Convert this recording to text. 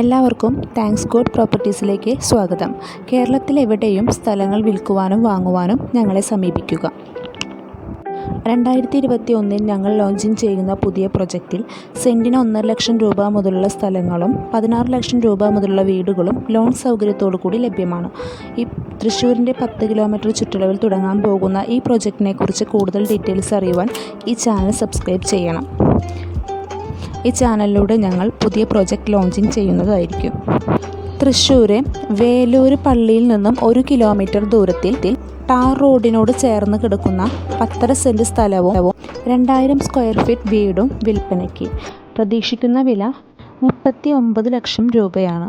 എല്ലാവർക്കും thanks God പ്രോപ്പർട്ടീസിലേക്ക് സ്വാഗതം. കേരളത്തിൽ എവിടെയും സ്ഥലങ്ങൾ വിൽക്കുവാനും വാങ്ങുവാനും ഞങ്ങളെ സമീപിക്കുക. രണ്ടായിരത്തി ഇരുപത്തി ഒന്നിൽ ഞങ്ങൾ ലോഞ്ചിങ് ചെയ്യുന്ന പുതിയ പ്രൊജക്റ്റിൽ സെന്റിന് ഒന്നര ലക്ഷം രൂപ മുതലുള്ള സ്ഥലങ്ങളും പതിനാറ് ലക്ഷം രൂപ മുതലുള്ള വീടുകളും ലോൺ സൗകര്യത്തോടു കൂടി ലഭ്യമാണ്. ഈ തൃശ്ശൂരിന്റെ പത്ത് കിലോമീറ്റർ ചുറ്റളവിൽ തുടങ്ങാൻ പോകുന്ന ഈ പ്രൊജക്റ്റിനെക്കുറിച്ച് കൂടുതൽ ഡീറ്റെയിൽസ് അറിയുവാൻ ഈ ചാനൽ സബ്സ്ക്രൈബ് ചെയ്യണം. ഈ ചാനലിലൂടെ ഞങ്ങൾ പുതിയ പ്രോജക്റ്റ് ലോഞ്ചിങ് ചെയ്യുന്നതായിരിക്കും. തൃശ്ശൂർ വേലൂർ പള്ളിയിൽ നിന്നും ഒരു കിലോമീറ്റർ ദൂരത്തിൽ ടാർ റോഡിനോട് ചേർന്ന് കിടക്കുന്ന പത്തര സെന്റ് സ്ഥലവും രണ്ടായിരം സ്ക്വയർ ഫീറ്റ് വീടും വിൽപ്പനയ്ക്ക്. പ്രതീക്ഷിക്കുന്ന വില മുപ്പത്തി ഒമ്പത് ലക്ഷം രൂപയാണ്.